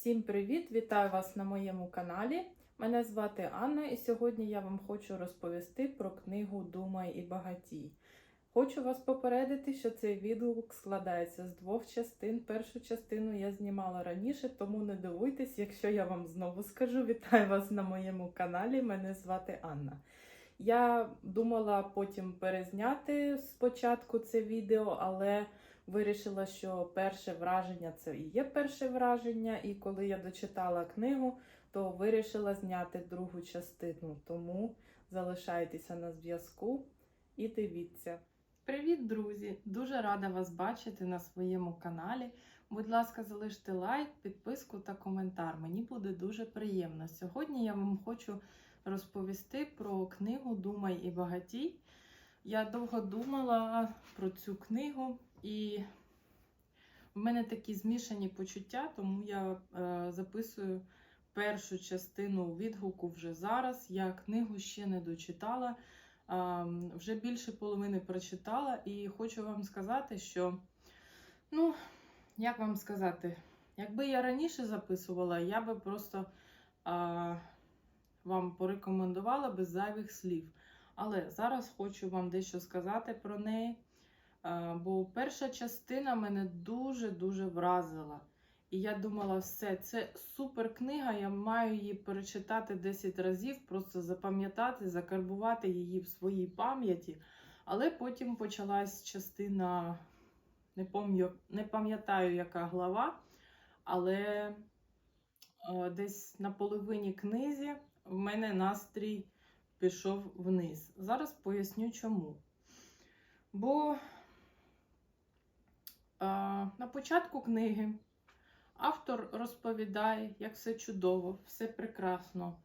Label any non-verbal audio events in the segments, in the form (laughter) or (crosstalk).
Всім привіт! Вітаю вас на моєму каналі. Мене звати Анна, і сьогодні я вам хочу розповісти про книгу Думай і багатій. Хочу вас попередити, що цей відгук складається з двох частин. Першу частину я знімала раніше, тому не дивуйтесь, якщо я вам знову скажу. Вітаю вас на моєму каналі. Мене звати Анна. Я думала потім перезняти спочатку це відео, але вирішила, що перше враження це і є перше враження, і коли я дочитала книгу, то вирішила зняти другу частину. Тому залишайтеся на зв'язку і дивіться. Привіт, друзі! Дуже рада вас бачити на своєму каналі. Будь ласка, залиште лайк, підписку та коментар. Мені буде дуже приємно. Сьогодні я вам хочу розповісти про книгу Думай і багатій. Я довго думала про цю книгу, і в мене такі змішані почуття, тому я е, записую першу частину відгуку вже зараз. Я книгу ще не дочитала, е, вже більше половини прочитала, і хочу вам сказати, що, ну, як вам сказати, якби я раніше записувала, я би просто е, вам порекомендувала без зайвих слів. Але зараз хочу вам дещо сказати про неї. Бо перша частина мене дуже-дуже вразила. І я думала, все, це супер книга, я маю її перечитати 10 разів, просто запам'ятати, закарбувати її в своїй пам'яті. Але потім почалась частина, не пам'ятаю, не пам'ятаю, яка глава, але десь на половині книзі в мене настрій пішов вниз. Зараз поясню чому. Бо а, на початку книги автор розповідає, як все чудово, все прекрасно,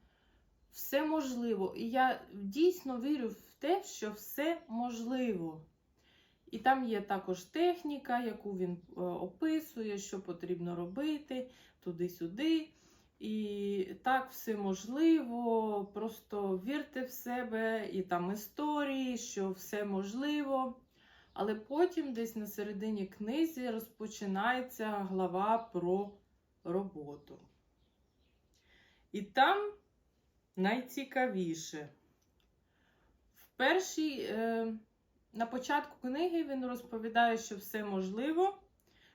все можливо. І я дійсно вірю в те, що все можливо. І там є також техніка, яку він е, описує, що потрібно робити туди-сюди. І так все можливо, просто вірте в себе, і там історії, що все можливо. Але потім, десь на середині книзі, розпочинається глава про роботу. І там найцікавіше. В першій, е, на початку книги він розповідає, що все можливо,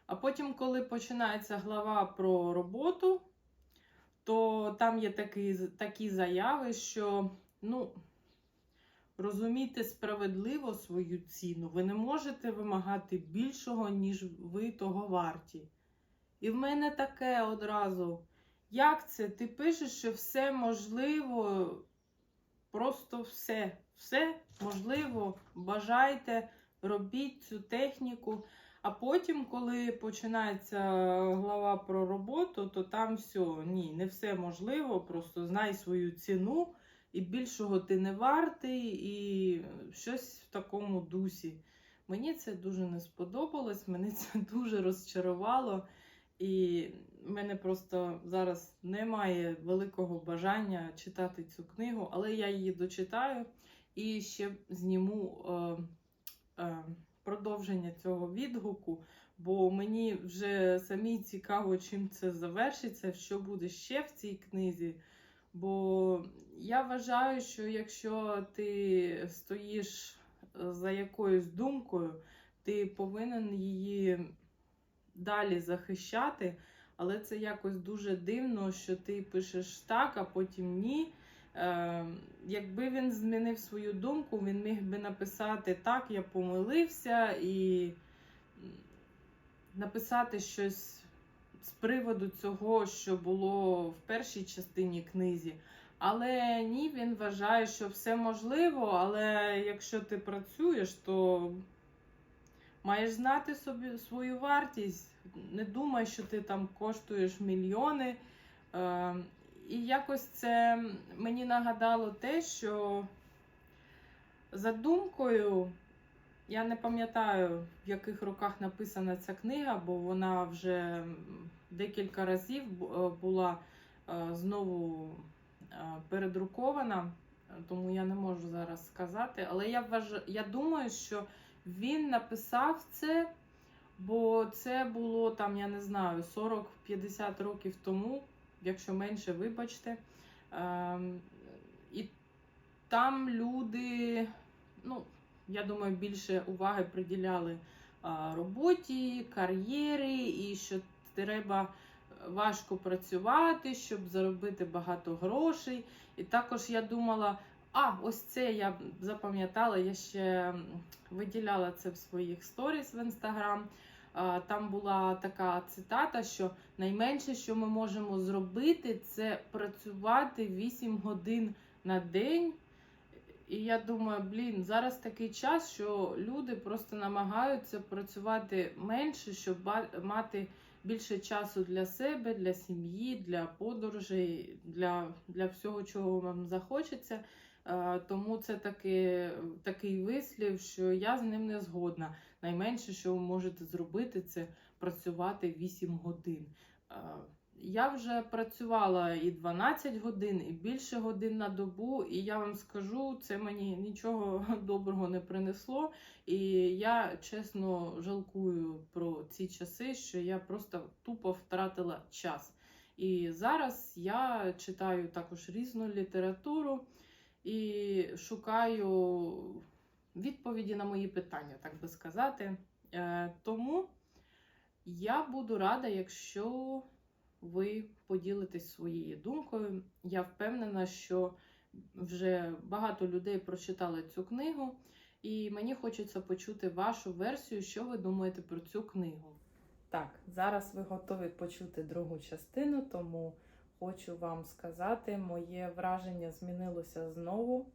а потім, коли починається глава про роботу, то там є такі, такі заяви, що, ну, розумійте справедливо свою ціну, ви не можете вимагати більшого, ніж ви того варті. І в мене таке одразу. Як це? Ти пишеш, що все можливо, просто все, все можливо, бажайте, робіть цю техніку. А потім, коли починається глава про роботу, то там все, ні, не все можливо, просто знай свою ціну, і більшого ти не вартий, і щось в такому дусі. Мені це дуже не сподобалось, мене це (laughs) дуже розчарувало. І в мене просто зараз немає великого бажання читати цю книгу, але я її дочитаю і ще зніму. Е, е, продовження цього відгуку, бо мені вже самі цікаво, чим це завершиться, що буде ще в цій книзі. Бо я вважаю, що якщо ти стоїш е, за якоюсь думкою, ти повинен її далі захищати, але це якось дуже дивно, що ти пишеш так, а потім ні. Е, якби він змінив свою думку, він міг би написати так, я помилився, і написати щось з приводу цього, що було в першій частині книзі. Але ні, він вважає, що все можливо, але якщо ти працюєш, то маєш знати собі свою вартість. Не думай, що ти там коштуєш мільйони. І якось це мені нагадало те, що за думкою, я не пам'ятаю, в яких роках написана ця книга, бо вона вже декілька разів е, була е, знову е, передрукована тому я не можу зараз сказати. Але я вважаю, я думаю, що він написав це, бо це було там, я не знаю, 40-50 років тому, якщо менше, вибачте. Ем, і там люди, ну, я думаю, більше уваги приділяли а, роботі, кар'єрі, і що треба важко працювати, щоб заробити багато грошей. І також я думала, а, ось це я запам'ятала, я ще виділяла це в своїх сторіс в інстаграм. А, Там була така цитата, що найменше, що ми можемо зробити, це працювати 8 годин на день. І я думаю, блін, зараз такий час, що люди просто намагаються працювати менше, щоб мати більше часу для себе, для сім'ї, для подорожей, для, для всього, чого вам захочеться. Е, Тому це таки, такий вислів, що я з ним не згодна. Найменше, що ви можете зробити, це працювати 8 годин. Е, Я вже працювала і 12 годин, і більше годин на добу, і я вам скажу, це мені нічого (laughs) доброго не принесло. І я чесно жалкую про ці часи, що я просто тупо втратила час. І зараз я читаю також різну літературу і шукаю відповіді на мої питання, так би сказати. Е, Тому я буду рада, якщо ви поділитесь своєю думкою. Я впевнена, що вже багато людей прочитали цю книгу, і мені хочеться почути вашу версію, що ви думаєте про цю книгу. Так, зараз ви готові почути другу частину, тому хочу вам сказати, моє враження змінилося знову.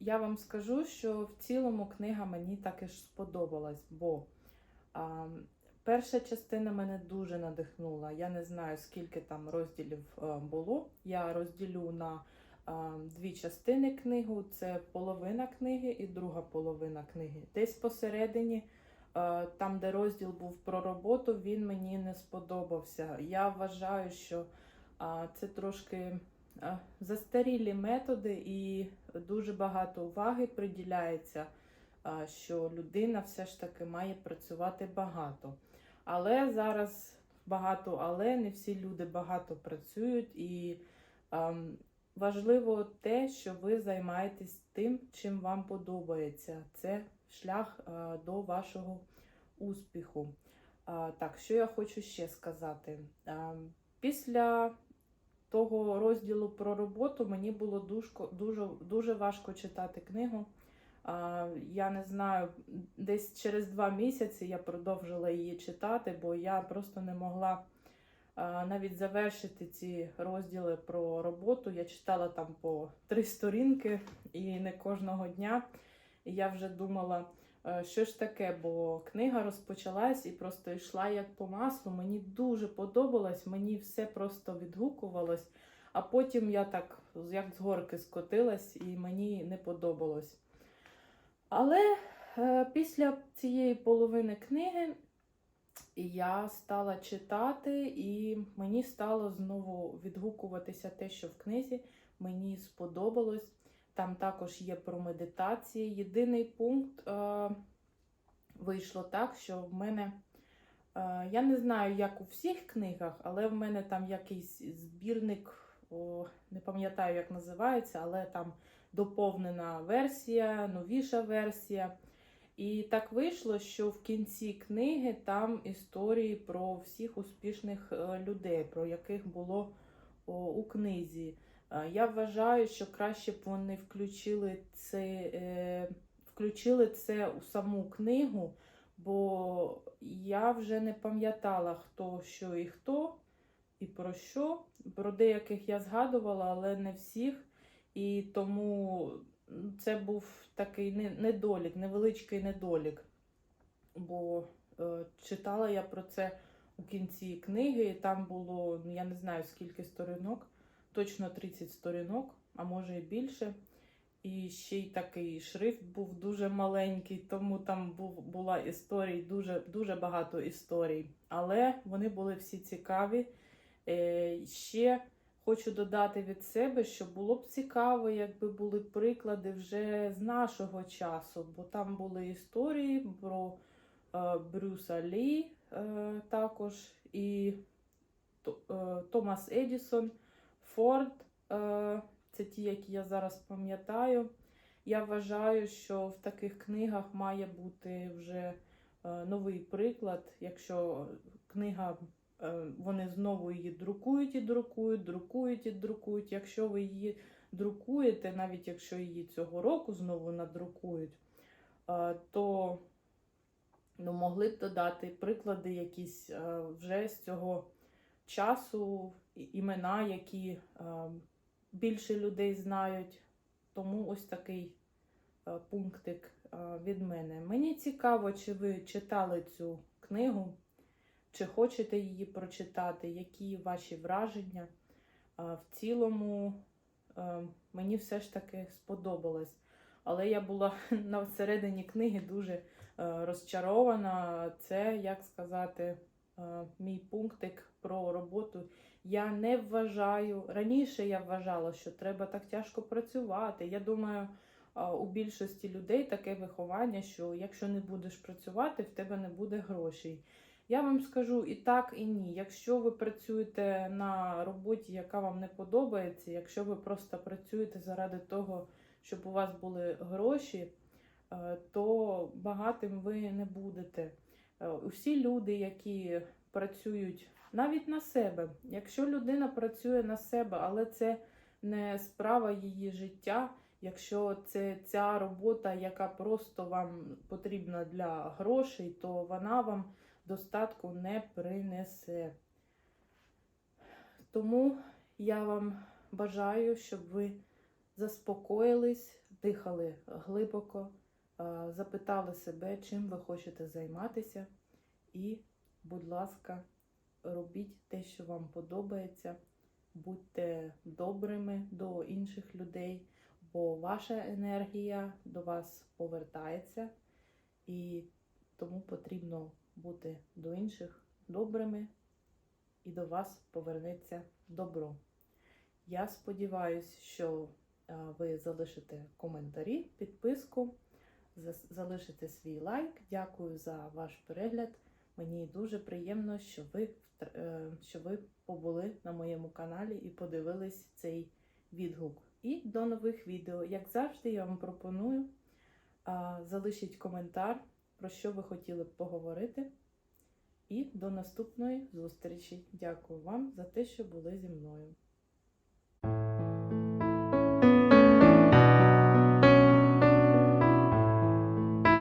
Я вам скажу, що в цілому книга мені також сподобалась, бо а, перша частина мене дуже надихнула. Я не знаю, скільки там розділів е, було. Я розділю на а, дві частини книгу: це половина книги і друга половина книги. Десь посередині. Е, Там, де розділ був про роботу, він мені не сподобався. Я вважаю, що це трошки застарілі методи, і дуже багато уваги приділяється, що людина все ж таки має працювати багато. Але зараз багато, але не всі люди багато працюють, і ам, важливо те, що ви займаєтесь тим, чим вам подобається. Це шлях а, до вашого успіху. Так, що я хочу ще сказати? А, після того розділу про роботу мені було дужко- дуже, дуже важко читати книгу. Я не знаю, десь через два місяці я продовжила її читати, бо я просто не могла навіть завершити ці розділи про роботу. Я читала там по три сторінки і не кожного дня. І я вже думала, що ж таке, бо книга розпочалась і просто йшла як по маслу. Мені дуже подобалось, мені все просто відгукувалось. А потім я так як з горки скотилась і мені не подобалось. Але е, після цієї половини книги я стала читати, і мені стало знову відгукуватися те, що в книзі мені сподобалось. Там також є про медитації. Єдиний пункт е, вийшло так, що в мене, е, я не знаю, як у всіх книгах, але в мене там якийсь збірник, о, не пам'ятаю, як називається, але там доповнена версія, новіша версія. І так вийшло, що в кінці книги там історії про всіх успішних е, людей, про яких було у книзі. Е, Я вважаю, що краще б вони включили це, е, включили це у саму книгу, бо я вже не пам'ятала, хто що і хто, і про що. Про деяких я згадувала, але не всіх. І тому це був такий недолік, невеличкий недолік. Бо е, читала я про це у кінці книги, і там було, ну, я не знаю скільки сторінок, точно 30 сторінок, а може і більше. І ще й такий шрифт був дуже маленький, тому там був, була історій, дуже, дуже багато історій. Але вони були всі цікаві. Е, ще хочу додати від себе, що було б цікаво, якби були приклади вже з нашого часу, бо там були історії про е, Брюса Лі е, також і е, Томас Едісон, Форд. Е, це ті, які я зараз пам'ятаю. Я вважаю, що в таких книгах має бути вже е, новий приклад, якщо книга, е, вони знову її друкують і друкують, друкують і друкують. Якщо ви її друкуєте, навіть якщо її цього року знову надрукують, то ну, могли б додати приклади якісь вже з цього часу, імена, які е, більше людей знають. Тому ось такий е, пунктик е, від мене. Мені цікаво, чи ви читали цю книгу, чи хочете її прочитати, які ваші враження. В цілому мені все ж таки сподобалось. Але я була (laughs) на середині книги дуже розчарована. Це, як сказати, мій пунктик про роботу. Я не вважаю, раніше я вважала, що треба так тяжко працювати. Я думаю, у більшості людей таке виховання, що якщо не будеш працювати, в тебе не буде грошей. Я вам скажу і так, і ні. Якщо ви працюєте на роботі, яка вам не подобається, якщо ви просто працюєте заради того, щоб у вас були гроші, е, то багатим ви не будете. Е, Усі люди, які працюють навіть на себе, якщо людина працює на себе, але це не справа її життя, якщо це ця робота, яка просто вам потрібна для грошей, то вона вам достатку не принесе. Тому я вам бажаю, щоб ви заспокоїлись, дихали глибоко, запитали себе, чим ви хочете займатися, і, будь ласка, робіть те, що вам подобається, будьте добрими до інших людей, бо ваша енергія до вас повертається, і тому потрібно бути до інших добрими, і до вас повернеться добро. Я сподіваюся, що е, ви залишите коментарі, підписку, залишите свій лайк. Дякую за ваш перегляд. Мені дуже приємно, що ви, е, що ви побули на моєму каналі і подивились цей відгук. І до нових відео. Як завжди, я вам пропоную залишіть коментар, про що ви хотіли б поговорити. І до наступної зустрічі. Дякую вам за те, що були зі мною.